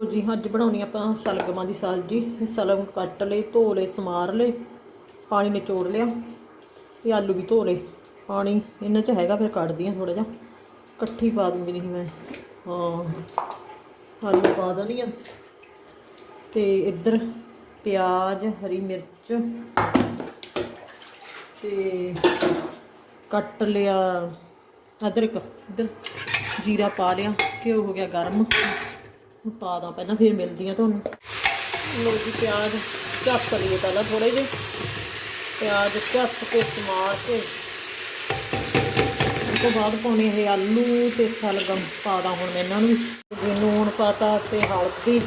ਜੀ, ਅੱਜ ਬਣਾਉਣੀ ਆਪਾਂ ਸਲਗਮਾਂ ਦੀ ਸਬਜ਼ੀ। ਸਲਗਮ ਕੱਟ ਲਏ, ਧੋ ਲਏ, ਸਮਾਰ ਲਏ, ਪਾਣੀ ਨਿਚੋੜ ਲਿਆ ਇਹ ਆਲੂ ਵੀ ਧੋ ਲਏ। ਪਾਣੀ ਇਹਨਾਂ 'ਚ ਹੈਗਾ, ਫਿਰ ਕੱਢਦੀ ਆ ਥੋੜਾ ਜਿਹਾ। ਇਕੱਠੀ ਪਾ ਦੂੰਗੀ ਨਹੀਂ ਮੈਂ। ਹਾਂ, ਆਲੂ ਪਾ ਦਿੰਦੀ ਆ। ਤੇ ਇੱਧਰ ਪਿਆਜ਼, ਹਰੀ ਮਿਰਚ, ਤੇ ਕੱਟ ਲਿਆ ਅਦਰਕ। ਇੱਧਰ ਜੀਰਾ ਪਾ ਲਿਆ, ਘਿਓ ਹੋ ਗਿਆ ਗਰਮ। ਪਾ ਦਾਂ ਪਹਿਲਾਂ, ਫਿਰ ਮਿਲਦੀ ਆ ਤੁਹਾਨੂੰ। ਲੋ ਜੀ ਪਿਆਜ਼ ਚੱਸ ਲਈਏ ਪਹਿਲਾਂ ਥੋੜੇ ਜਿਹੇ। ਪਿਆਜ਼ ਚੱਸ ਕੇ ਸਮਾਰ ਕੇ। ਉਸ ਤੋਂ ਬਾਅਦ ਪਾਉਣੇ ਇਹ ਆਲੂ ਤੇ ਸਲਗਮ ਪਾ ਦਾਂ ਹੁਣ ਮੈਂ ਇਹਨਾਂ ਨੂੰ ਜੇ ਨੂਣ ਪਾਤਾ ਤੇ ਹਲਦੀ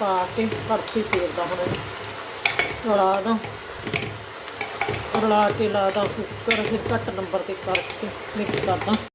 ਪਾ ਕੇ ਕੜਛੀ ਫੇਰਦਾ ਹੁਣ। ਇਹਨੂੰ ਰਲਾ ਦਾਂ। ਰਲਾ ਕੇ ਲਾਦਾ ਕੁੱਕਰ ਫਿਰ ਘੱਟ ਨੰਬਰ ਤੇ ਕਰਕੇ ਮਿਕਸ ਕਰਦਾ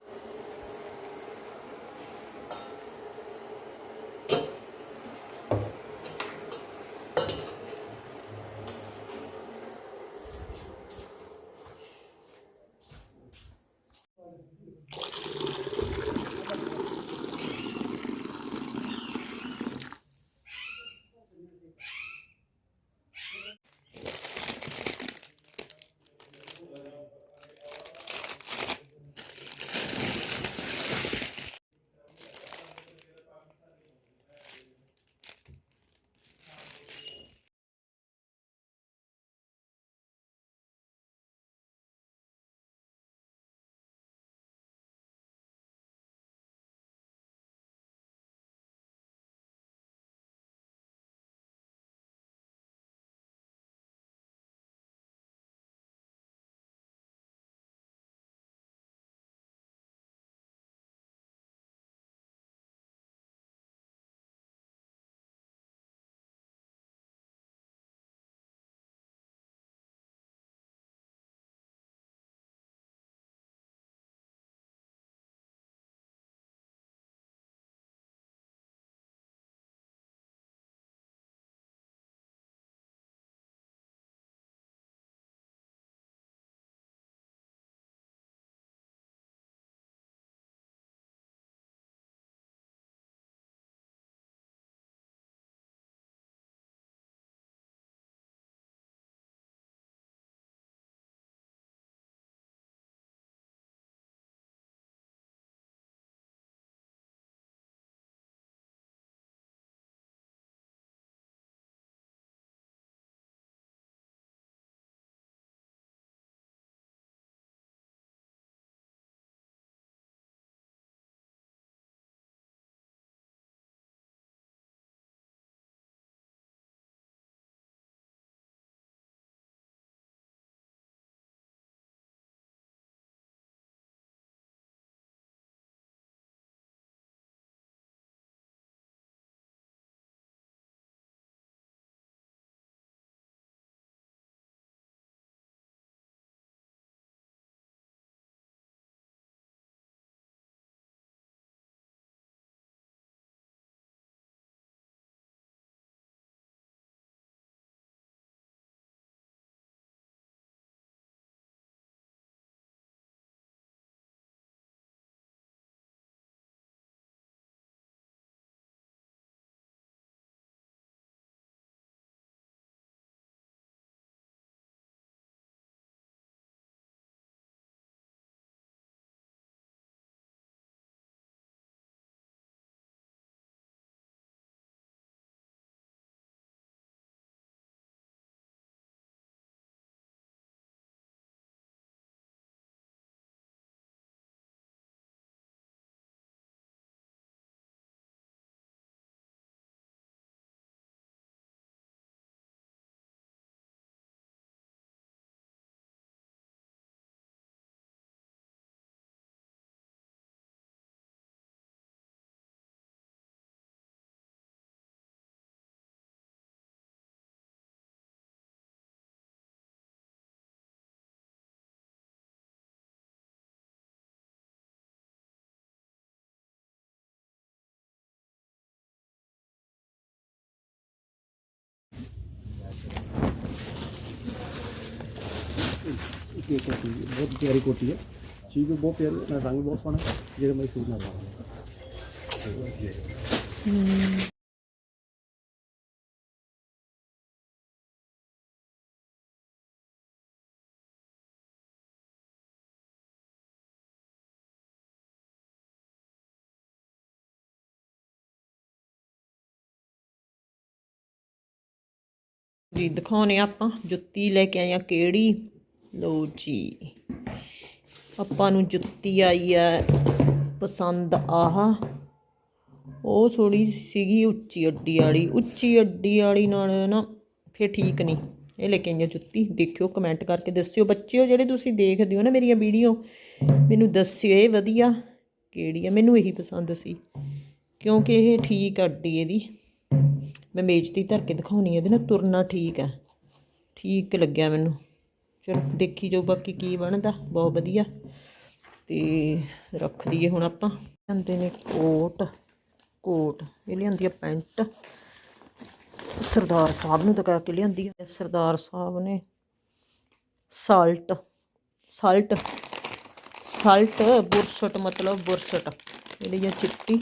की एक कोटी बहुत प्यारी कोटी है। चीज़ भी बहुत प्यारी ना रंग बहुत सोहना जो मैं सूट ना पाऊँ जी दिखाने आप हाँ, जुत्ती लेके ਕੇ ਆਇਆ ਲੋ ਜੀ। ਆਪਾਂ ਨੂੰ ਜੁੱਤੀ ਆਈ ਆ ਪਸੰਦ ਆਹ। ਉਹ ਥੋੜੀ ਸੀਗੀ ਉੱਚੀ ਅੱਡੀ ਵਾਲੀ। ਉੱਚੀ ਅੱਡੀ ਵਾਲੀ ਨਾਲ ਨਾ ਫੇਰ ਠੀਕ ਨਹੀਂ। ਇਹ ਲੈ ਕੇ ਆਈਆਂ ਜੁੱਤੀ। ਦੇਖਿਓ ਕਮੈਂਟ ਕਰਕੇ ਦੱਸਿਓ। ਬੱਚਿਓ, ਜਿਹੜੇ ਤੁਸੀਂ ਦੇਖਦੇ ਹੋ ਨਾ ਮੇਰੀਆਂ ਵੀਡੀਓ, ਮੈਨੂੰ ਦੱਸਿਓ ਇਹ ਵਧੀਆ ਕਿਹੜੀ ਆ। ਮੈਨੂੰ ਇਹੀ ਪਸੰਦ ਸੀ। ਕਿਉਂਕਿ ਇਹ ਠੀਕ ਆ ਅੱਡੀ ਇਹਦੀ। ਮੈਂ ਮੇਜ਼ ਤੇ ਧਰ ਕੇ ਦਿਖਾਉਣੀ ਇਹਦੇ ਨਾਲ ਤੁਰਨਾ ਠੀਕ ਹੈ ਠੀਕ ਲੱਗਿਆ ਮੈਨੂੰ। ਚਲੋ ਦੇਖੀ ਜੋ ਬਾਕੀ ਕੀ ਬਣਦਾ, ਬਹੁਤ ਵਧੀਆ। ਤੇ ਰੱਖ ਦਈਏ ਹੁਣ ਆਪਾਂ। ਲਿਆਂਦੇ ਨੇ ਕੋਟ ਕੋਟ, ਇਹ ਲਿਆਂਦੀ ਆ ਪੈਂਟ। ਸਰਦਾਰ ਸਾਹਿਬ ਨੂੰ ਦਿਖਾ ਕੇ ਲਿਆਂਦੀ ਆ। ਸਰਦਾਰ ਸਾਹਿਬ ਨੇ ਸਾਲਟ ਸਾਲਟ ਸਾਲਟ, ਬੁਰਸ਼ਟ ਮਤਲਬ ਬੁਰਸ਼ਟ। ਇਹ ਲਈ ਆ ਚਿੱਟੀ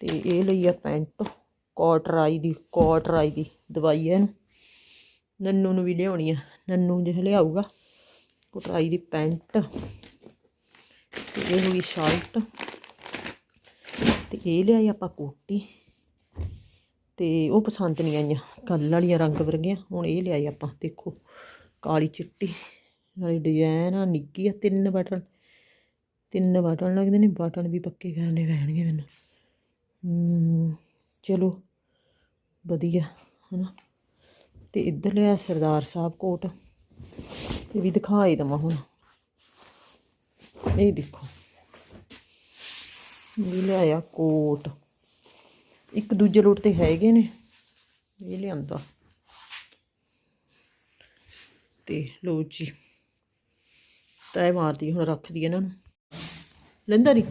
ਤੇ ਇਹ ਲਈ ਆ ਪੈਂਟ, ਕੋਟ ਕੋਟਰਾਈ ਦੀ, ਕੋਟ ਕੋਟਰਾਈ ਦੀ ਦਵਾਈ ਹੈ ਇਹਨੂੰ। ਨੰਨੂ ਨੂੰ ਵੀ ਲਿਆਉਣੀ ਆ। ਨੰਨੂ ਜਿਹ ਲਿਆਊਗਾ ਕੋਟਰਾਈ ਦੀ ਪੈਂਟ ਤੇ ਇਹ ਹੋ ਸ਼ਰਟ ਤੇ ਇਹ ਲਿਆਈ ਆਪਾਂ ਕੋਟੀ ਤੇ ਉਹ ਪਸੰਦ ਨਹੀਂ ਆਈਆਂ ਕੱਲ ਵਾਲੀਆਂ ਰੰਗ ਵਰਗੀਆਂ ਹੁਣ ਇਹ ਲਿਆਈ ਆਪਾਂ ਦੇਖੋ ਕਾਲੀ ਚਿੱਟੀ ਨਾਲੇ ਡਿਜ਼ਾਈਨ ਆ ਨਿੱਗੀ ਆ ਤਿੰਨ ਬਟਨ ਤਿੰਨ ਬਟਨ ਲੱਗਦੇ ਨੇ ਬਟਨ ਵੀ ਪੱਕੇ ਕਰਨੇ ਪੈਣਗੇ ਮੈਨੂੰ। ਹਮ, ਚਲੋ ਵਧੀਆ ਹਨਾ। ਤੇ ਇੱਧਰ ਲਿਆ ਸਰਦਾਰ ਸਾਹਿਬ ਕੋਟ। ਇਹ ਵੀ ਦਿਖਾਈ ਦਵਾਂ ਹੁਣ। ਇਹ ਦੇਖੋ। ਇਹ ਲਿਆਇਆ ਕੋਟ। ਇੱਕ ਦੂਜੇ ਲੋਟ ਤੇ ਹੈਗੇ ਨੇ। ਇਹ ਲਿਆਂਦਾ। ਤੇ ਲੋ ਜੀ। ਤੈ ਮਾਰਦੀ ਹੁਣ ਰੱਖਦੀ ਇਹਨਾਂ ਨੂੰ। ਲੈਂਦਾ ਨਹੀਂ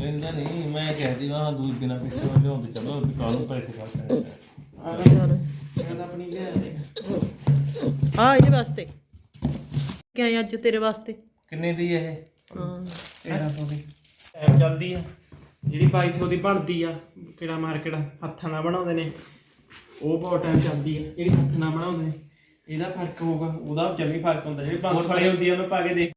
ਲੈਂਦਾ ਨਹੀਂ ਮੈਂ ਕਹਿਦੀ ਵਾਂ ਦੂਰ ਬਿਨਾ ਪਿੱਛੇ ਹੁੰਦੇ ਚਲੋ ਕਾਲੂ ਪੈਸੇ ਕਰਦੇ ਆ ਇਹਦੇ ਵਾਸਤੇ। ਕਿ ਅੱਜ ਤੇਰੇ ਵਾਸਤੇ? ਕਿੰਨੇ ਦੀ ਇਹ? ਹਾਂ। 1300 ਦੀ। ਟਾਈਮ ਚੱਲਦੀ ਆ। ਜਿਹੜੀ 2200 ਦੀ ਬਣਦੀ ਆ ਕਿਹੜਾ ਮਾਰਕੀਟ ਹੱਥਾਂ ਨਾਲ ਬਣਾਉਂਦੇ ਨੇ ਉਹ ਬਹੁਤ ਟਾਈਮ ਚੱਲਦੀ ਆ। ਜਿਹੜੀ ਹੱਥ ਨਾਲ ਬਣਾਉਂਦੇ ਨੇ ਇਹਦਾ ਫ਼ਰਕ ਹੋਊਗਾ ਉਹਦਾ ਜਮੀ ਫ਼ਰਕ ਹੁੰਦਾ। ਜਿਹੜੀ 500 ਵਾਲੀ ਹੁੰਦੀ ਆ ਉਹਨੂੰ ਪਾ ਕੇ ਦੇਖ।